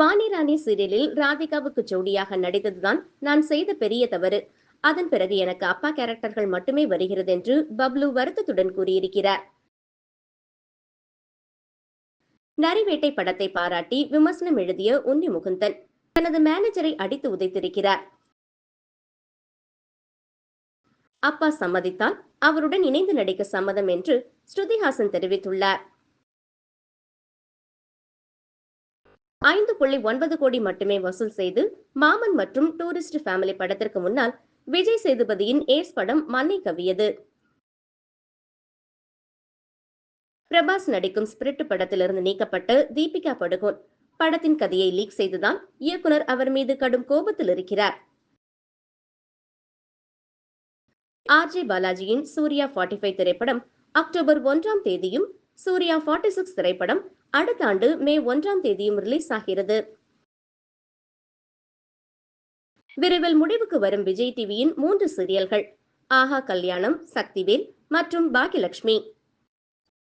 வாணிராணி சீரியலில் ராதிகாவுக்கு ஜோடியாக நடித்ததுதான் நான் செய்த பெரிய தவறு. அதன் பிறகு எனக்கு அப்பா கேரக்டர்கள் மட்டுமே வருகிறது என்று பப்ளு வருத்தத்துடன் கூறியிருக்கிறார். நரிவேட்டை படத்தை பாராட்டி விமர்சனம் எழுதிய உன்னி முகுந்தன் தனது மேனேஜரை அடித்து உதைத்திருக்கிறார். அப்பா சம்மதித்தால் அவருடன் இணைந்து நடிக்க சம்மதம் என்று ஸ்ருதிஹாசன் தெரிவித்துள்ளார். ஐந்து புள்ளி ஒன்பது கோடி மட்டுமே வசூல் செய்து மாமன் மற்றும் டூரிஸ்ட் ஃபேமிலி படத்திற்கு முன்னால் விஜய் சேதுபதியின் ஏஸ் படம் மண்ணை கவியது. பிரபாஸ் நடிக்கும் ஸ்பிரிட் படத்திலிருந்து நீக்கப்பட்ட தீபிகா படுகோன் படத்தின் கதையை லீக் செய்துதான் இயக்குனர் அவர் மீது கடும் கோபத்தில் இருக்கிறார். ஆர்ஜே பாலாஜியின் சூர்யா ஃபார்ட்டி ஃபைவ் திரைப்படம் அக்டோபர் ஒன்றாம் தேதியும் சூர்யா ஃபார்ட்டி சிக்ஸ் திரைப்படம் அடுத்த ஆண்டு மே ஒன்றாம் தேதியும் ரிலீஸ் ஆகிறது. விரைவில் முடிவுக்கு வரும் விஜய் டிவியின் மூன்று சீரியல்கள் ஆஹா கல்யாணம் சக்திவேல் மற்றும் பாக்கியலட்சுமி.